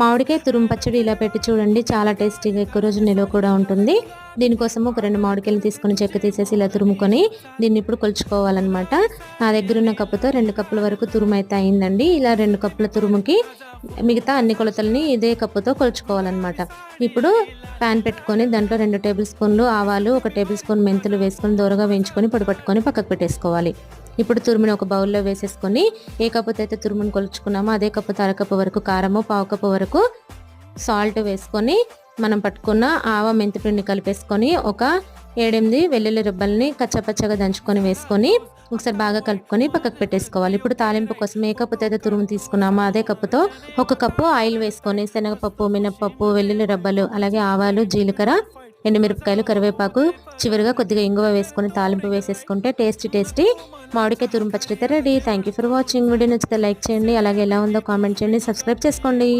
మామిడికాయ తురుము పచ్చడి ఇలా పెట్టి చూడండి చాలా టేస్టీగా ఎక్కువ రోజు నిలువ కూడా ఉంటుంది. దీనికోసం ఒక రెండు మామిడికాయలు తీసుకొని చెక్క తీసేసి ఇలా తురుముకొని దీన్ని ఇప్పుడు కొలుచుకోవాలన్నమాట. నా దగ్గర ఉన్న కప్పుతో రెండు కప్పుల వరకు తురుము అయితే అయిందండి. ఇలా రెండు కప్పుల తురుముకి మిగతా అన్ని కొలతల్ని ఇదే కప్పుతో కొలుచుకోవాలన్నమాట. ఇప్పుడు ప్యాన్ పెట్టుకొని దాంట్లో రెండు టేబుల్ స్పూన్లు ఆవాలు ఒక టేబుల్ స్పూన్ మెంతులు వేసుకొని దూరగా వేయించుకొని పొడి పట్టుకొని పక్కకు పెట్టేసుకోవాలి. ఇప్పుడు తురుమును ఒక బౌల్లో వేసేసుకొని ఏ కప్పుతో అయితే తురుమును కొలుచుకున్నామో అదే కప్పుతో అరకప్పు వరకు కారము పావు కప్పు వరకు సాల్ట్ వేసుకొని మనం పట్టుకున్న ఆవ మెంతిపిండి కలిపేసుకొని ఒక ఏడెనిమిది వెల్లుల్లి రుబ్బల్ని కచ్చపచ్చగా దంచుకొని వేసుకొని ఒకసారి బాగా కలుపుకొని పక్కకు పెట్టేసుకోవాలి. ఇప్పుడు తాలింపు కోసం ఏ కప్పుతో అయితే తురుము తీసుకున్నామో అదే కప్పుతో ఒక కప్పు ఆయిల్ వేసుకొని శనగపప్పు మినపప్పు వెల్లుల్లి రబ్బలు అలాగే ఆవాలు జీలకర్ర ఎండుమిరపకాయలు కరివేపాకు చివరిగా కొద్దిగా ఇంగువ వేసుకొని తాలింపు వేసేసుకుంటే టేస్టీ టేస్టీ. మామిడికాయ తురుము పచ్చడి అయితే ready. Thank you for watching video నచ్చితే లైక్ చేయండి. అలాగే ఎలా ఉందో కామెంట్ చేయండి. సబ్స్క్రైబ్ చేసుకోండి.